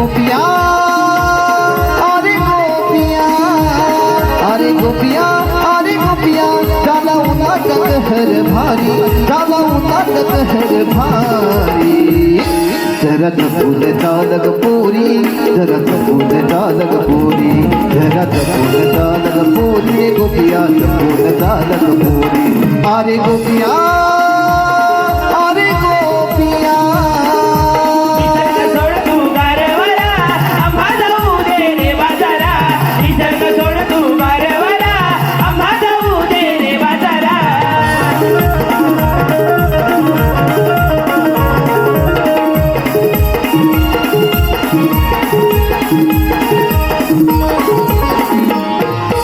गोपिया। अरे गोपिया अरे गोपिया अरे गोपिया डाला उता कहर भारी डाला उता कहर भारी। धरत फूल दालक पूरी धरत फूल दालक पूरी धरत फूल डालक पूरी गोपिया फूल दालक पूरी अरे गोपिया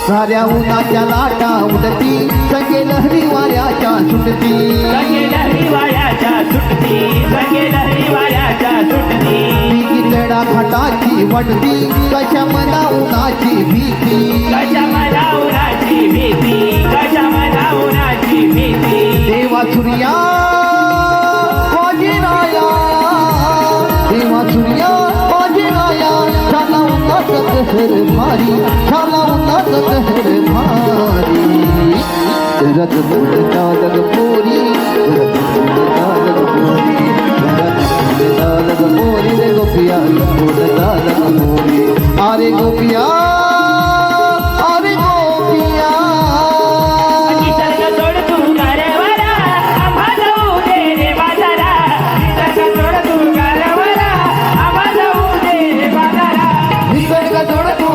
साऱ्या उन्हाच्या लाटा उडती. संगे लहरी वाऱ्याच्या सुटती. संगे लहरी वाऱ्याच्या सुटती संगे लहरी वाऱ्याच्या सुटती. भीती चढा खटाची वडती कशा मना उन्हाची भीती. कशा मला उन्हाची भीती कशा मला उन्हाची भीती. देवा सूर्या રે મારી ખાલા ઉલ્લાસ રે મારી રત દાદગ પૂરી દાદગ પૂરી દાદગ પૂરી રે ગોપિયા દાદગ પૂરી આરે ગોપિયા थोड़ा